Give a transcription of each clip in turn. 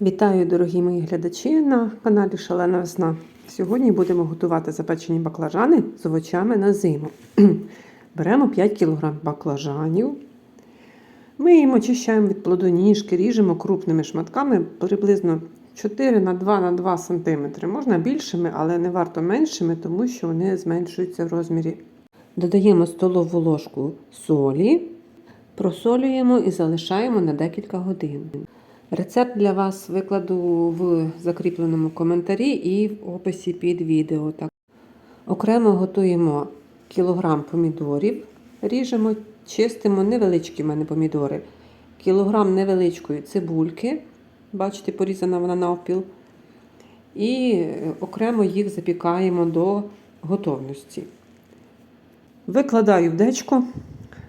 Вітаю, дорогі мої глядачі на каналі Шалена Весна. Сьогодні будемо готувати запечені баклажани з овочами на зиму. Беремо 5 кг баклажанів. Ми їм очищаємо від плодоніжки, ріжемо крупними шматками приблизно 4 на 2 на 2 см. Можна більшими, але не варто меншими, тому що вони зменшуються в розмірі. Додаємо столову ложку солі, просолюємо і залишаємо на декілька годин. Рецепт для вас викладу в закріпленому коментарі і в описі під відео. Так. Окремо готуємо кілограм помідорів, ріжемо, чистимо невеличкі в мене помідори, кілограм невеличкої цибульки, бачите, порізана вона навпіл. І окремо їх запікаємо до готовності. Викладаю в дечко,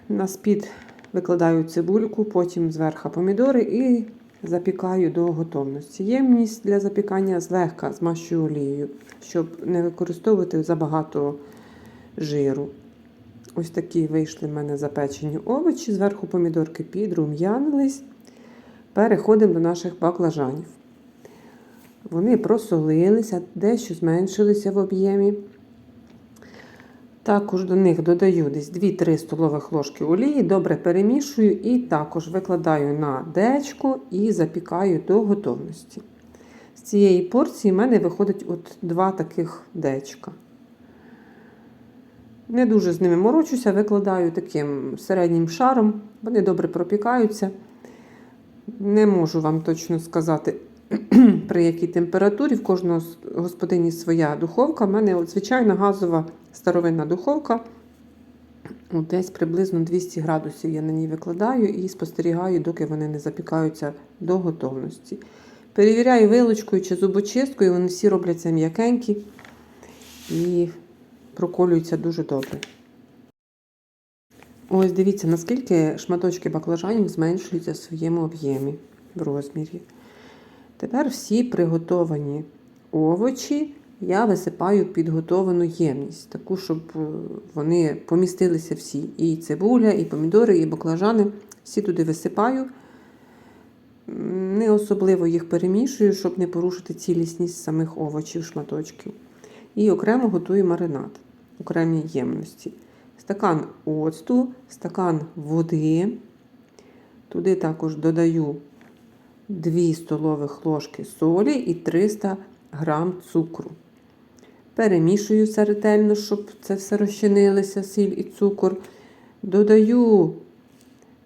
на спід викладаю цибульку, потім зверху помідори і запікаю до готовності. Ємність для запікання злегка змащую олією, щоб не використовувати забагато жиру. Ось такі вийшли в мене запечені овочі. Зверху помідорки підрум'янились. Переходимо до наших баклажанів. Вони просолилися, дещо зменшилися в об'ємі. Також до них додаю десь 2-3 столових ложки олії, добре перемішую і також викладаю на дечко і запікаю до готовності. З цієї порції в мене виходить от два таких дечка. Не дуже з ними морочуся, викладаю таким середнім шаром, вони добре пропікаються. Не можу вам точно сказати, при якій температурі. В кожного господині своя духовка. У мене звичайна газова старовинна духовка. Десь приблизно 200 градусів я на ній викладаю і спостерігаю, доки вони не запікаються до готовності. Перевіряю вилочкою чи зубочисткою, вони всі робляться м'якенькі і проколюються дуже добре. Ось дивіться, наскільки шматочки баклажанів зменшуються в своєму об'ємі в розмірі. Тепер всі приготовані овочі я висипаю в підготовану ємність, таку, щоб вони помістилися всі. І цибуля, і помідори, і баклажани. Всі туди висипаю. Не особливо їх перемішую, щоб не порушити цілісність самих овочів, шматочків. І окремо готую маринад окремій ємності. Стакан оцту, стакан води. Туди також додаю 2 столових ложки солі і 300 грам цукру. Перемішую все ретельно, щоб це все розчинилося, сіль і цукор. Додаю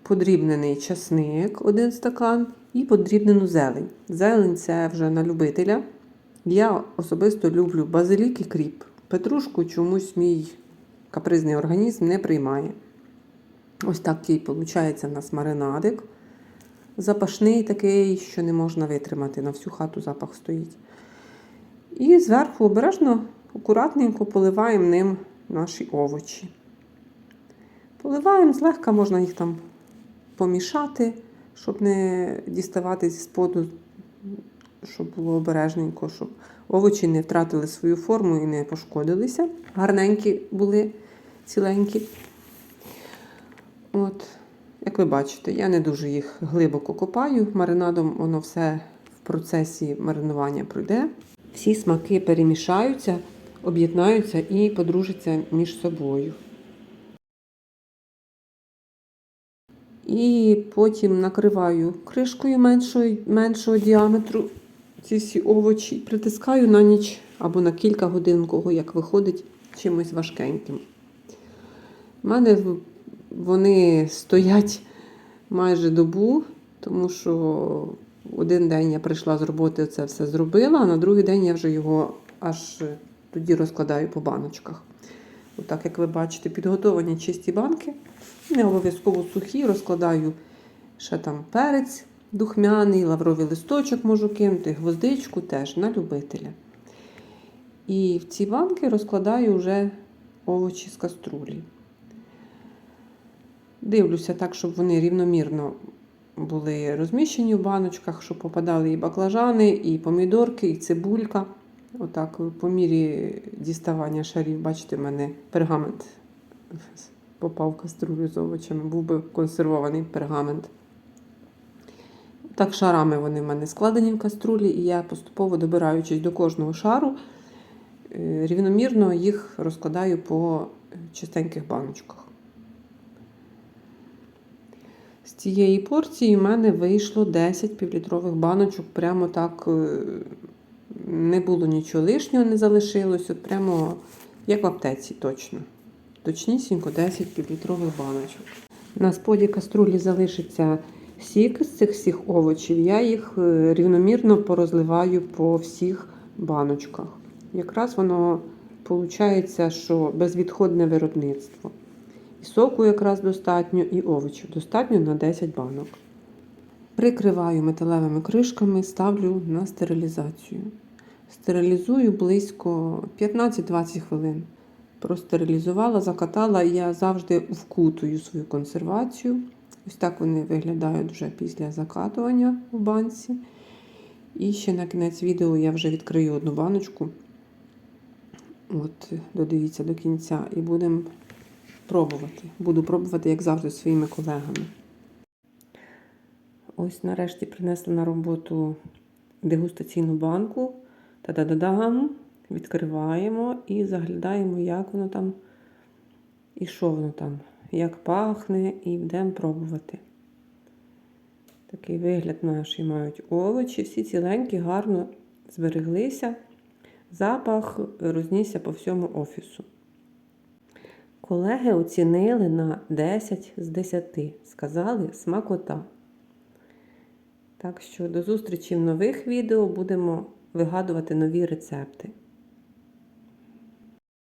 подрібнений часник, один стакан, і подрібнену зелень. Зелень це вже на любителя. Я особисто люблю базилік і кріп. Петрушку чомусь мій капризний організм не приймає. Ось такий, виходить, у нас маринадик. Запашний такий, що не можна витримати. На всю хату запах стоїть. І зверху обережно, акуратненько поливаємо ним наші овочі. Поливаємо, злегка можна їх там помішати, щоб не діставати зі споду, щоб було обережненько, щоб овочі не втратили свою форму і не пошкодилися. Гарненькі були, ціленькі. От, як ви бачите, я не дуже їх глибоко копаю. Маринадом воно все в процесі маринування пройде. Всі смаки перемішаються, об'єднаються і подружаться між собою. І потім накриваю кришкою меншого, меншого діаметру ці всі овочі, притискаю на ніч або на кілька годин, кого як виходить чимось важкеньким. У мене вони стоять майже добу, тому що один день я прийшла з роботи, це все зробила, а на другий день я вже його аж тоді розкладаю по баночках. Отак, як ви бачите, підготовані чисті банки. Не обов'язково сухі, розкладаю ще там перець духмяний, лавровий листочок можу кинути, гвоздичку теж на любителя. І в ці банки розкладаю вже овочі з каструлі. Дивлюся так, щоб вони рівномірно були розміщені в баночках, щоб попадали і баклажани, і помідорки, і цибулька. Отак, по мірі діставання шарів, бачите, в мене пергамент попав в каструлю з овочами, був би консервований пергамент. Так, шарами вони в мене складені в каструлі, і я поступово добираючись до кожного шару, е, рівномірно їх розкладаю по чистеньких баночках. З цієї порції в мене вийшло 10 півлітрових баночок. Прямо так е, не було нічого лишнього, не залишилось. От прямо як в аптеці, точно. Точнісінько 10 півлітрових баночок. На споді каструлі залишиться сік з цих всіх овочів. Я їх е, рівномірно порозливаю по всіх баночках. Якраз воно виходить, що безвідходне виробництво. І соку якраз достатньо, і овочів достатньо на 10 банок. Прикриваю металевими кришками, ставлю на стерилізацію. Стерилізую близько 15-20 хвилин. Простерилізувала, закатала, я завжди вкутую свою консервацію. Ось так вони виглядають вже після закатування в банці. І ще на кінець відео я вже відкрию одну баночку. От, додивіться до кінця, і будемо пробувати. Буду пробувати, як завжди, зі своїми колегами. Ось нарешті принесла на роботу дегустаційну банку. Та-да-да-дам. Відкриваємо і заглядаємо, як воно там і що воно там, як пахне, і йдемо пробувати. Такий вигляд наші мають овочі, всі ціленькі, гарно збереглися. Запах рознісся по всьому офісу. Колеги оцінили на 10 з 10. Сказали смакота. Так що до зустрічі в нових відео будемо вигадувати нові рецепти.